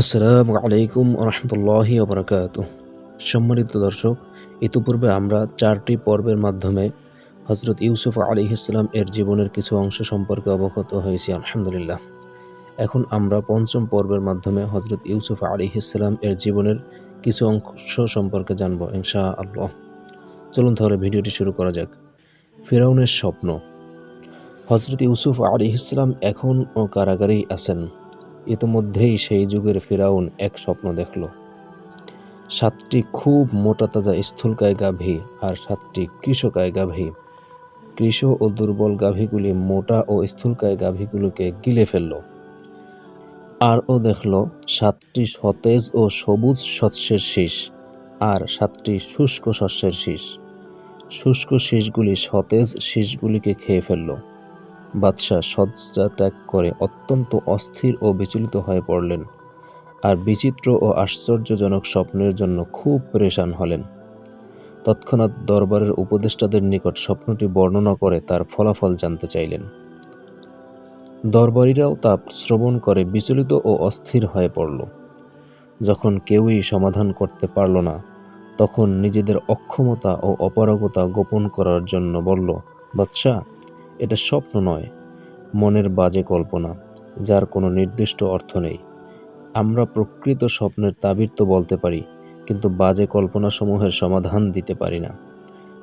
আসসালামু আলাইকুম রহমতুল্লাহি ওবরাকাত সম্মানিত দর্শক, ইতিপূর্বে আমরা চারটি পর্বের মাধ্যমে হজরত ইউসুফ আলী ইসলাম এর জীবনের কিছু অংশ সম্পর্কে অবগত হয়েছি, আলহামদুলিল্লাহ। এখন আমরা পঞ্চম পর্বের মাধ্যমে হজরত ইউসুফ আলী ইসলাম এর জীবনের কিছু অংশ সম্পর্কে জানব ইনশা আল্লাহ চলুন তাহলে ভিডিওটি শুরু করা যাক। ফেরাউনের স্বপ্ন। হজরত ইউসুফ আলী ইসলাম এখন ও কারাগারেই আছেন। ইতোমধ্যেই সেই যুগের ফেরাউন এক স্বপ্ন দেখল। সাতটি খুব মোটা তাজা স্থূলকায় গাভী আর সাতটি কৃষকায় গাভী। কৃষ ও দুর্বল গাভীগুলি মোটা ও স্থূলকায় গাভীগুলোকে গিলে ফেলল। আর ও দেখল, সাতটি সতেজ ও সবুজ শস্যের শীষ আর সাতটি শুষ্ক শস্যের শীষ। শুষ্ক শীষগুলি সতেজ শীষগুলিকে খেয়ে ফেলল। বাদশাহ শয্যা ত্যাগ করে অত্যন্ত অস্থির ও বিচলিত হয়ে পড়লেন আর বিচিত্র ও আশ্চর্যজনক স্বপ্নের জন্য খুব পরেশান হলেন। তৎক্ষণাৎ দরবারের উপদেষ্টাদের নিকট স্বপ্নটি বর্ণনা করে তার ফলাফল জানতে চাইলেন। দরবারীরাও তা শ্রবণ করে বিচলিত ও অস্থির হয়ে পড়ল। যখন কেউই সমাধান করতে পারল না, তখন নিজেদের অক্ষমতা ও অপারগতা গোপন করার জন্য বলল, বাদশাহ এটা স্বপ্ন নয়, মনের বাজে কল্পনা, যার কোনো নির্দিষ্ট অর্থ নেই। আমরা প্রকৃত স্বপ্নের তাবির তো বলতে পারি, কিন্তু বাজে কল্পনাসমূহের সমাধান দিতে পারি না।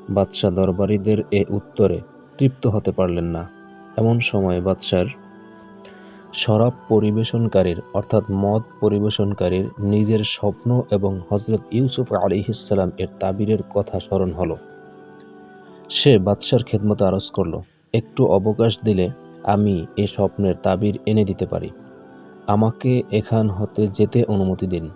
বাদশাহ দরবারীদের এ উত্তরে তৃপ্ত হতে পারলেন না। এমন সময় বাদশার শরাব পরিবেশনকারীর, অর্থাৎ মদ পরিবেশনকারীর নিজের স্বপ্ন এবং হজরত ইউসুফ আলী আলিহিসাল্লাম এর তাবিরের কথা স্মরণ হলো। সে বাদশার খেদমতে আরজ করল। একটু অবকাশ দিলে আমি এ স্বপ্নের তাবির এনে দিতে পারি। আমাকে এখান হতে যেতে অনুমতি দিন।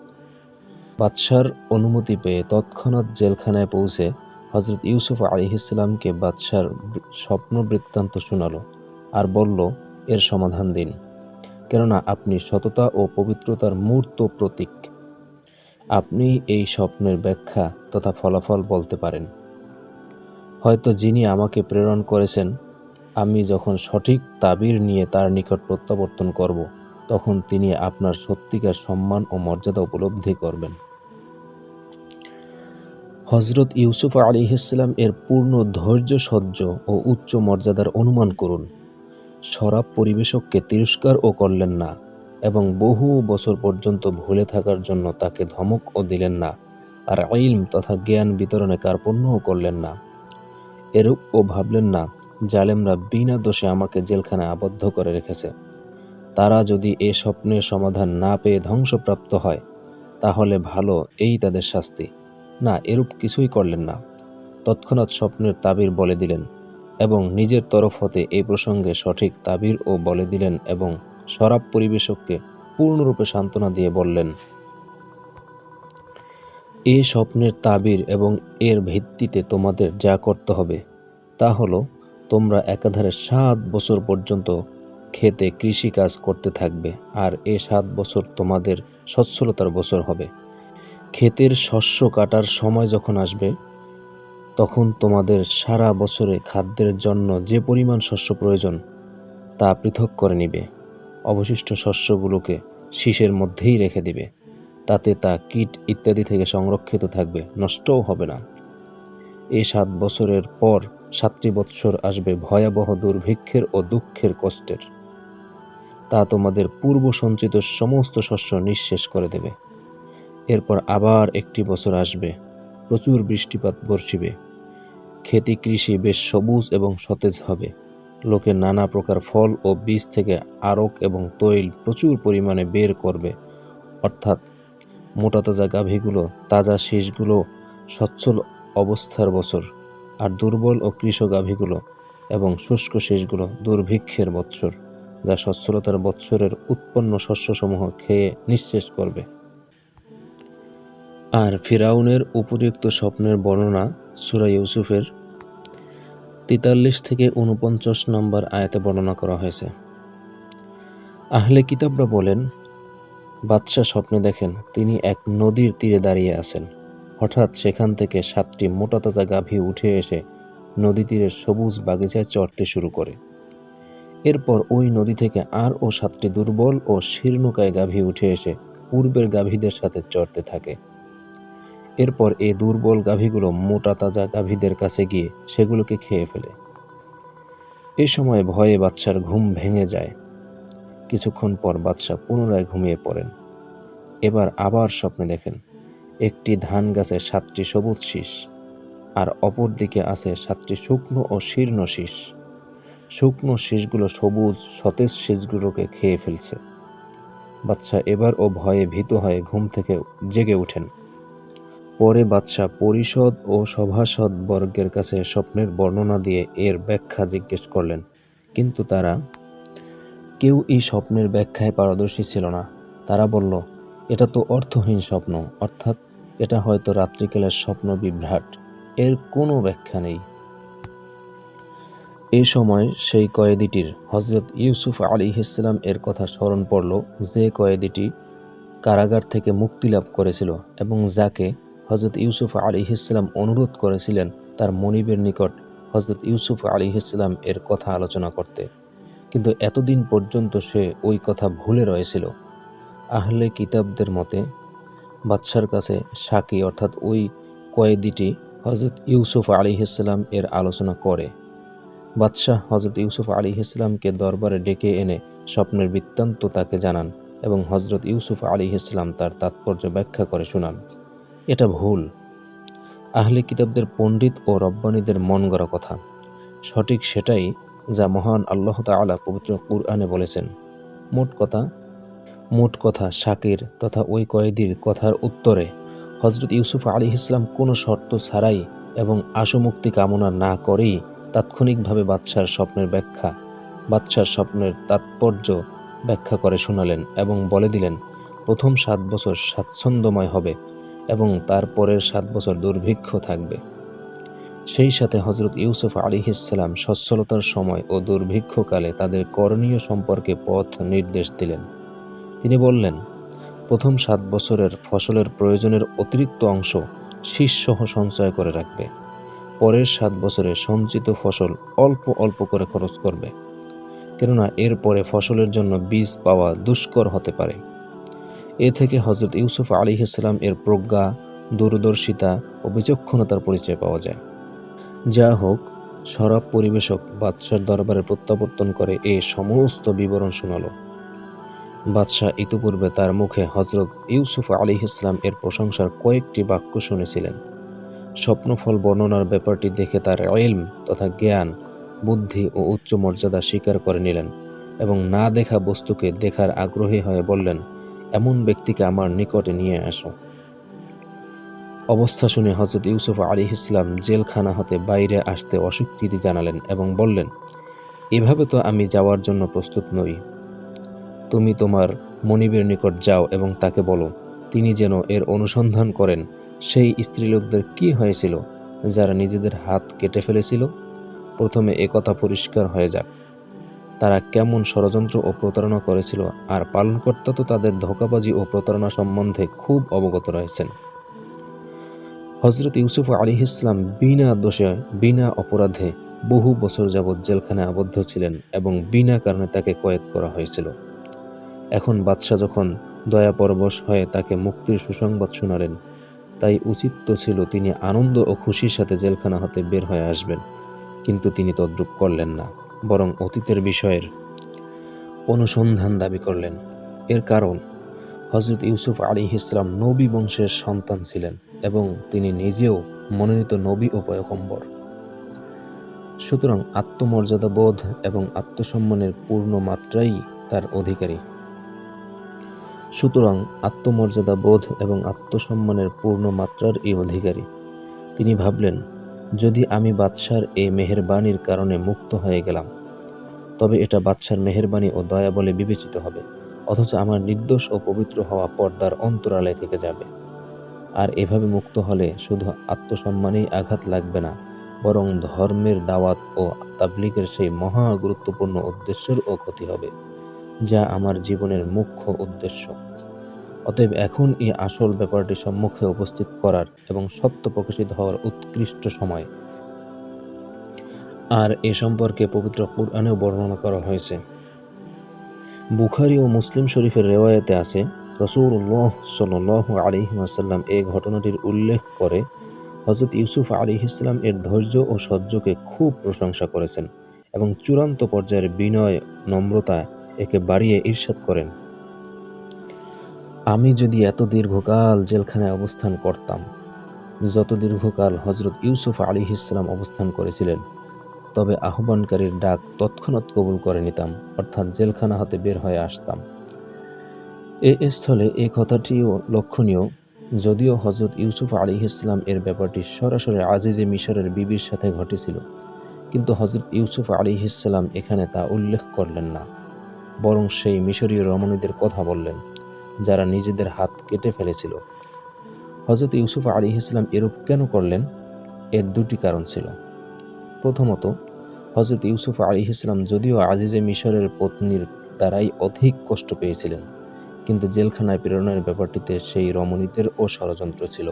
বাদশার অনুমতি পেয়ে তৎক্ষণাৎ জেলখানায় পৌঁছে হজরত ইউসুফ আলিহিসাল্লামকে বাদশার স্বপ্ন বৃত্তান্ত শোনালো আর বলল, এর সমাধান দিন। কেননা আপনি সততা ও পবিত্রতার মূর্ত প্রতীক। আপনি এই স্বপ্নের ব্যাখ্যা তথা ফলাফল বলতে পারেন। হয়তো যিনি আমাকে প্রেরণ করেছেন আমি যখন সঠিক তাবির নিয়ে তার নিকট প্রত্যাবর্তন করব, তখন তিনি আপনার সত্যিকার সম্মান ও মর্যাদা উপলব্ধি করবেন। হজরত ইউসুফ আলী ইসলাম এর পূর্ণ ধৈর্য, সহ্য ও উচ্চ মর্যাদার অনুমান করুন। শরাব পরিবেশককে তিরস্কার ও করলেন না এবং বহু বছর পর্যন্ত ভুলে থাকার জন্য তাকে ধমক ও দিলেন না আর ইলম তথা জ্ঞান বিতরণে কার্পণ্যও করলেন না। এরূপ ও ভাবলেন না জালেমরা বিনা দোষে আমাকে জেলখানে আবদ্ধ করে রেখেছে। তারা যদি এ স্বপ্নের সমাধান না পেয়ে ধ্বংসপ্রাপ্ত হয়, তাহলে ভালো, এই তাদের শাস্তি। না, এরূপ কিছুই করলেন না। তৎক্ষণাৎ স্বপ্নের তাবির বলে দিলেন এবং নিজের তরফ হতে এই প্রসঙ্গে সঠিক তাবির ও বলে দিলেন এবং শরাব পরিবেশককে পূর্ণরূপে সান্ত্বনা দিয়ে বললেন, এ স্বপ্নের তাবির এবং এর ভিত্তিতে তোমাদের যা করতে হবে তা হলো তোমরা একাধারে সাত বছর পর্যন্ত খেতে কৃষি কাজ করতে থাকবে, আর এ সাত বছর তোমাদের সচ্ছলতার বছর হবে। ক্ষেতের শস্য কাটার সময় যখন আসবে, তখন তোমাদের সারা বছরে খাদ্যের জন্য যে পরিমাণ শস্য প্রয়োজন, তা পৃথক করে নিবে। অবশিষ্ট শস্যগুলোকে শীষের মধ্যেই রেখে দিবে। তাতে তা কীট ইত্যাদি থেকে সংরক্ষিত থাকবে, নষ্টও হবে না। এই সাত বছরের পর সাতটি বৎসর আসবে ভয়াবহ দুর্ভিক্ষের ও দুঃখের কষ্টের। তা তোমাদের পূর্ব সঞ্চিত সমস্ত শস্য নিঃশেষ করে দেবে। এরপর আবার একটি বছর আসবে, প্রচুর বৃষ্টিপাত বর্ষিবে। খেতি কৃষি বেশ সবুজ এবং সতেজ হবে। লোকে নানা প্রকার ফল ও বীজ থেকে আরক এবং তৈল প্রচুর পরিমাণে বের করবে। অর্থাৎ মোটা তাজা গাভীগুলো, তাজা শীষগুলো সচ্ছল অবস্থার বছর। আর দুর্বল ও কৃষ গাভীগুলো এবং শুষ্ক শেষগুলো দুর্ভিক্ষের বৎসর, যা সচ্ছলতার বৎসরের উৎপন্ন শস্যসমূহ খেয়ে নিঃশেষ করবে। আর ফিরাউনের উপযুক্ত স্বপ্নের বর্ণনা সুরা ইউসুফের তেতাল্লিশ থেকে উনপঞ্চাশ নম্বর আয়াতে বর্ণনা করা হয়েছে। আহলে কিতাবরা বলেন, বাদশাহ স্বপ্নে দেখেন তিনি এক নদীর তীরে দাঁড়িয়ে আছেন। হঠাৎ সেখান থেকে সাতটি মোটা তাজা গাভী উঠে এসে নদী তীরের সবুজ বাগিচায় চড়তে শুরু করে। এরপর ওই নদী থেকে আর ও সাতটি দুর্বল ও শীর্ণকায় গাভী উঠে এসে পূর্বের গাভীদের সাথে চড়তে থাকে। এরপর এই দুর্বল গাভীগুলো মোটা তাজা গাভীদের কাছে গিয়ে সেগুলোকে খেয়ে ফেলে। এ সময় ভয়ে বাচ্চার ঘুম ভেঙে যায়। কিছুক্ষণ পর বাদশাহ পুনরায় ঘুমিয়ে পড়েন। এবার আবার স্বপ্নে দেখেন। একটি ধান গাছে সাতটি সবুজ শীষ, আর অপর দিকে আছে সাতটি শুকনো ও শীর্ণ শীষ। শুকনো শীষগুলো সবুজ, সতেজ শীষগুলোকে খেয়ে ফেলছে। বাদশাহ এবার ও ভয়ে ভীত হয়ে ঘুম থেকে জেগে ওঠেন পরে বাদশাহ পরিষদ ও সভাসদ বর্গের কাছে স্বপ্নের বর্ণনা দিয়ে এর ব্যাখ্যা জিজ্ঞেস করলেন। কিন্তু তারা, কেউ এই স্বপ্নের ব্যাখ্যায় পারদর্শী ছিল না। তারা বলল, এটা তো অর্থহীন স্বপ্ন, অর্থাৎ এটা হয়তো রাত্রিকালের স্বপ্ন বিভ্রাট। এর কোনো ব্যাখ্যা নেই। এই সময় সেই কয়েদিটির হজরত ইউসুফ আলী ইসলাম এর কথা স্মরণ পড়ল যে কয়েদিটি কারাগার থেকে মুক্তি লাভ করেছিল এবং যাকে হজরত ইউসুফ আলী ইসলাম অনুরোধ করেছিলেন তার মনিবের নিকট হজরত ইউসুফ আলী ইসলাম এর কথা আলোচনা করতে। কিন্তু এতদিন পর্যন্ত সে ওই কথা ভুলে রয়েছিল। আহলে কিতাবদের মতে বাদশার কাছে সাকি অর্থাৎ ওই কয়েদিটি হজরত ইউসুফ আলী ইসলাম এর আলোচনা করে। বাদশাহ হজরত ইউসুফ আলী ইসলামকে দরবারে ডেকে এনে স্বপ্নের বৃত্তান্ত তাকে জানান এবং হজরত ইউসুফ আলী ইসলাম তার তাৎপর্য ব্যাখ্যা করে শোনান। এটা ভুল। আহলে কিতাবদের পণ্ডিত ও রব্বানীদের মন গড়া কথা। সঠিক সেটাই যা মহান আল্লাহ তাআলা পবিত্র কুরআনে বলেছেন। মোট কথা মোট কথা শাকির তথা ওই কয়েদির কথার উত্তরে হজরত ইউসুফ আলী ইসলাম কোনো শর্ত ছাড়াই এবং আশুমুক্তি কামনা না করেই তাৎক্ষণিকভাবে বাদশার স্বপ্নের ব্যাখ্যা, বাদশার স্বপ্নের তাৎপর্য ব্যাখ্যা করে শোনালেন এবং বলে দিলেন, প্রথম সাত বছর স্বাচ্ছন্দ্যময় হবে এবং তার পরের সাত বছর দুর্ভিক্ষ থাকবে। সেই সাথে হজরত ইউসুফ আলী ইসলাম সচ্ছলতার সময় ও দুর্ভিক্ষকালে তাদের করণীয় সম্পর্কে পথ নির্দেশ দিলেন। তিনি বললেন, প্রথম সাত বছরের ফসলের প্রয়োজনের অতিরিক্ত অংশ শীর্ষসহ সঞ্চয় করে রাখবে। পরের সাত বছরে সঞ্চিত ফসল অল্প অল্প করে খরচ করবে। কেননা এরপরে ফসলের জন্য বীজ পাওয়া দুষ্কর হতে পারে। এ থেকে হজরত ইউসুফ আলী ইসলাম এর প্রজ্ঞা, দূরদর্শিতা ও বিচক্ষণতার পরিচয় পাওয়া যায়। যা হোক শরাব পরিবেশক বাদশার দরবারে প্রত্যাবর্তন করে এ সমস্ত বিবরণ শোনালো। বাদশাহ ইতিপূর্বে তার মুখে হজরত ইউসুফ আলী ইসলাম এর প্রশংসার কয়েকটি বাক্য শুনেছিলেন। স্বপ্নফল বর্ণনার ব্যাপারটি দেখে তার এলম তথা জ্ঞান, বুদ্ধি ও উচ্চ মর্যাদা স্বীকার করে নিলেন এবং না দেখা বস্তুকে দেখার আগ্রহী হয়ে বললেন, এমন ব্যক্তিকে আমার নিকটে নিয়ে আসো। অবস্থা শুনে হজরত ইউসুফ আলী ইসলাম জেলখানা হতে বাইরে আসতে অস্বীকৃতি জানালেন এবং বললেন, এভাবে তো আমি যাওয়ার জন্য প্রস্তুত নই। তুমি তোমার মনিবের নিকট যাও এবং তাকে বলো, তিনি যেন এর অনুসন্ধান করেন, সেই স্ত্রীলোকদের কি হয়েছিল যারা নিজেদের হাত কেটে ফেলেছিল? প্রথমে একথা পরিষ্কার হয়ে যাক। তারা কেমন ষড়যন্ত্র ও প্রতারণা করেছিল, আর পালনকর্তা তো তাদের ধোকাবাজি ও প্রতারণা সম্বন্ধে খুব অবগত রয়েছেন। হজরত ইউসুফ আলী ইসলাম বিনা দোষে, বিনা অপরাধে বহু বছর যাবৎ জেলখানায় আবদ্ধ ছিলেন এবং বিনা কারণে তাকে কয়েদ করা হয়েছিল। এখন বাদশাহ যখন দয়া পরবশ হয়ে তাকে মুক্তির সুসংবাদ শোনালেন, তাই উচিত তো ছিল তিনি আনন্দ ও খুশির সাথে জেলখানা হতে বের হয়ে আসবেন, কিন্তু তিনি তদ্রুপ করলেন না, বরং অতীতের বিষয়ের অনুসন্ধান দাবি করলেন। এর কারণ হজরত ইউসুফ আলী ইসলাম নবী বংশের সন্তান ছিলেন এবং তিনি নিজেও মনোনীত নবী ও পয়কম্বর সুতরাং আত্মমর্যাদা বোধ এবং আত্মসম্মানের পূর্ণ মাত্রাই তার অধিকারী। সুতরাং আত্মমর্যাদা বোধ এবং আত্মসম্মানের পূর্ণ মাত্রার এই অধিকারী। তিনি ভাবলেন, যদি আমি বাদশার এই মেহেরবানির কারণে মুক্ত হয়ে গেলাম, তবে এটা বাদশার মেহেরবানি ও দয়া বলে বিবেচিত হবে, অথচ আমার নির্দোষ ও পবিত্র হওয়া পর্দার অন্তরালে থেকে যাবে। আর এভাবে মুক্ত হলে শুধু আত্মসম্মানেই আঘাত লাগবে না, বরং ধর্মের দাওয়াত ও তাবলিগের সেই মহা গুরুত্বপূর্ণ উদ্দেশ্যেরও ক্ষতি হবে। যা আমার জীবনের মুখ্য উদ্দেশ্য। অতএব এখন এই আসল ব্যাপারটি সম্মুখে উপস্থিত করার এবং সত্য প্রকাশিত হওয়ার উৎকৃষ্ট সময়। আর এ সম্পর্কে পবিত্র কুরআনেও বর্ণনা করা হয়েছে। বুখারি ও মুসলিম শরীফের রেওয়ায়তে আছে রসুল্লাহ সাল আলী আসাল্লাম এই ঘটনাটির উল্লেখ করে হজরত ইউসুফ আলী ইসলাম এর ধৈর্য ও সহ্যকে খুব প্রশংসা করেছেন এবং চূড়ান্ত পর্যায়ের বিনয়, নম্রতা একে বাড়িয়ে ঈর্ষাদ করেন। আমি যদি এত দীর্ঘকাল জেলখানায় অবস্থান করতাম, যত দীর্ঘকাল হজরত ইউসুফ আলী ইসলাম অবস্থান করেছিলেন, তবে আহ্বানকারীর ডাক তৎক্ষণাৎ কবুল করে নিতাম, অর্থাৎ জেলখানা হতে বের হয়ে আসতাম। এ স্থলে এই কথাটিও লক্ষণীয়, যদিও হজরত ইউসুফ আলী ইসলাম এর ব্যাপারটি সরাসরি আজিজে মিশরের বিবির সাথে ঘটেছিল, কিন্তু হজরত ইউসুফ আলী ইসলাম এখানে তা উল্লেখ করলেন না। বরং সেই মিশরীয় রমণীদের কথা বললেন, যারা নিজেদের হাত কেটে ফেলেছিল। হজরত ইউসুফ আলী ইসলাম এরূপ কেন করলেন? এর দুটি কারণ ছিল। প্রথমত হজরত ইউসুফ আলী ইসলাম যদিও আজিজে মিশরের পত্নীর দ্বারাই অধিক কষ্ট পেয়েছিলেন, কিন্তু জেলখানায় প্রেরণের ব্যাপারটিতে সেই রমণীদেরও ষড়যন্ত্র ছিল।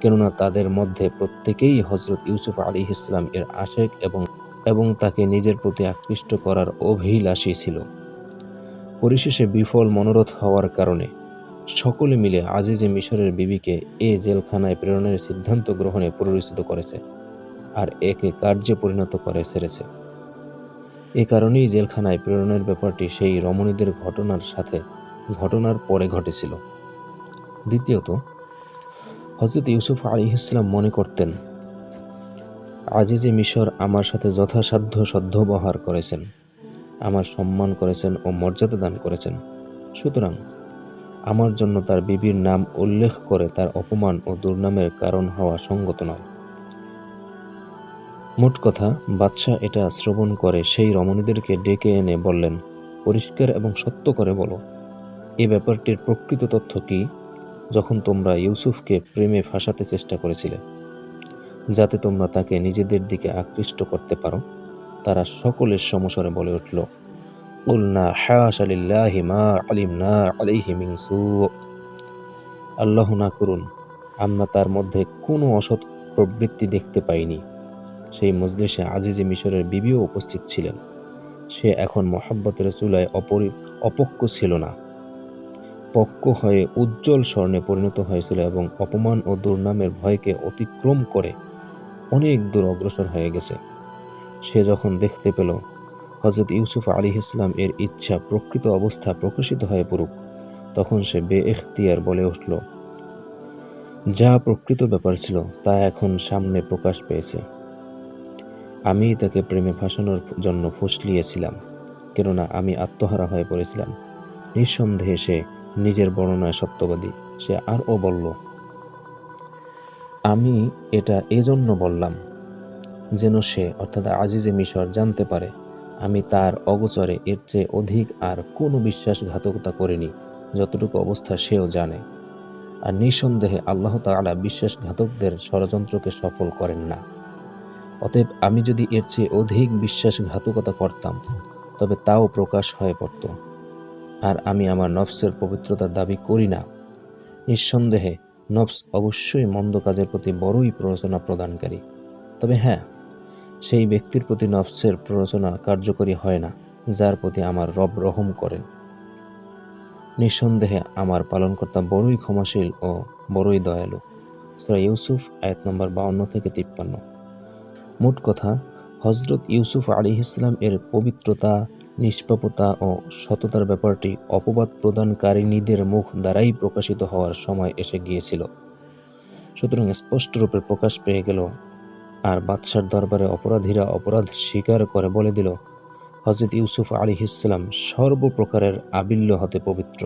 কেননা তাদের মধ্যে প্রত্যেকেই হজরত ইউসুফ আলী ইসলাম এর আশেক এবং এবং তাকে নিজের প্রতি আকৃষ্ট করার অভিলাষী ছিল। পরিশেষে বিফল মনোরথ হওয়ার কারণে সকলে মিলে আজিজে মিশরের বিবিকে এ জেলখানায় প্রেরণের সিদ্ধান্ত গ্রহণে পরিচিত করেছে আর একে কার্যে পরিণত করে সেরেছে এ কারণেই জেলখানায় প্রেরণের ব্যাপারটি সেই রমণীদের ঘটনার সাথে ঘটনার পরে ঘটেছিল। দ্বিতীয়ত হজরত ইউসুফ আলী ইসলাম মনে করতেন আজিজে মিশর আমার সাথে যথাসাধ্য সদ্ব্যবহার করেছেন, আমার সম্মান করেছেন ও মর্যাদা দান করেছেন। সুতরাং আমার জন্য তার বিবির নাম উল্লেখ করে তার অপমান ও দুর্নামের কারণ হওয়া সঙ্গত নয়। মোট কথা, বাদশাহ এটা শ্রবণ করে সেই রমণীদেরকে ডেকে এনে বললেন, পরিষ্কার এবং সত্য করে বলো। এ ব্যাপারটির প্রকৃত তথ্য কি? যখন তোমরা ইউসুফকে প্রেমে ফাঁসাতে চেষ্টা করেছিলে। যাতে তোমরা তাকে নিজেদের দিকে আকৃষ্ট করতে পারো। তারা সকলের সমস্বরে বলে উঠল, উলনা হাশালিল্লাহি মা আল্লাহ না করুন, আমরা তার মধ্যে কোনো অসৎ প্রবৃত্তি দেখতে পাইনি। সেই মজলিসে আজিজে মিশরের বিবিও উপস্থিত ছিলেন। সে এখন মোহাব্বতের চুলায় অপরি, অপক্ষ ছিল না। পক্ক হয়ে উজ্জ্বল স্বর্ণে পরিণত হয়েছিল এবং অপমান ও দুর্নামের ভয়কে অতিক্রম করে অনেক দূর অগ্রসর হয়ে গেছে। সে যখন দেখতে পেল হজরত ইউসুফ আলী ইসলাম এর ইচ্ছা প্রকৃত অবস্থা প্রকাশিত হয়ে পড়ুক, তখন সে বে এখতিয়ার বলে উঠল, যা প্রকৃত ব্যাপার ছিল, তা এখন সামনে প্রকাশ পেয়েছে। আমি তাকে প্রেমে ফাঁসানোর জন্য ফুসলিয়েছিলাম, কেননা আমি আত্মহারা হয়ে পড়েছিলাম। নিঃসন্দেহে সে নিজের বর্ণনায় সত্যবাদী, সে আরও বলল আমি এটা এজন্য বললাম, যেন সে, অর্থাৎ আজিজে মিশর, জানতে পারে আমি তার অগোচরে এর চেয়ে অধিক আর কোনো বিশ্বাসঘাতকতা করিনি, যতটুকু অবস্থা সেও জানে। আর নিঃসন্দেহে আল্লাহ তালা বিশ্বাসঘাতকদের ষড়যন্ত্রকে সফল করেন না। অতএব আমি যদি এর চেয়ে অধিক বিশ্বাসঘাতকতা করতাম, তবে তাও প্রকাশ হয়ে পড়ত। আর আমি আমার নফসের পবিত্রতার দাবি করি না। নিঃসন্দেহে নফস অবশ্যই মন্দ কাজের প্রতি বড়ই প্ররোচনা প্রদানকারী। তবে হ্যাঁ সেই ব্যক্তির প্রতি নফসের প্ররোচনা কার্যকরী হয় না, যার প্রতি আমার রব রহম করেন। নিঃসন্দেহে আমার পালনকর্তা বড়ই ক্ষমাশীল ও বড়ই দয়ালু। সুরা ইউসুফ, আয়াত নম্বর বাউন্ন থেকে তিপ্পান্ন। মোট কথা হজরত ইউসুফ আলী ইসলাম এর পবিত্রতা নিষ্পাপতা ও সততার ব্যাপারটি অপবাদ প্রদানকারিণীদের মুখ দ্বারাই প্রকাশিত হওয়ার সময় এসে গিয়েছিল। সুতরাং স্পষ্টরূপে প্রকাশ পেয়ে গেল, আর বাদশার দরবারে অপরাধীরা অপরাধ স্বীকার করে বলে দিল হজরত ইউসুফ আলী ইসলাম সর্বপ্রকারের আবিল্য হতে পবিত্র।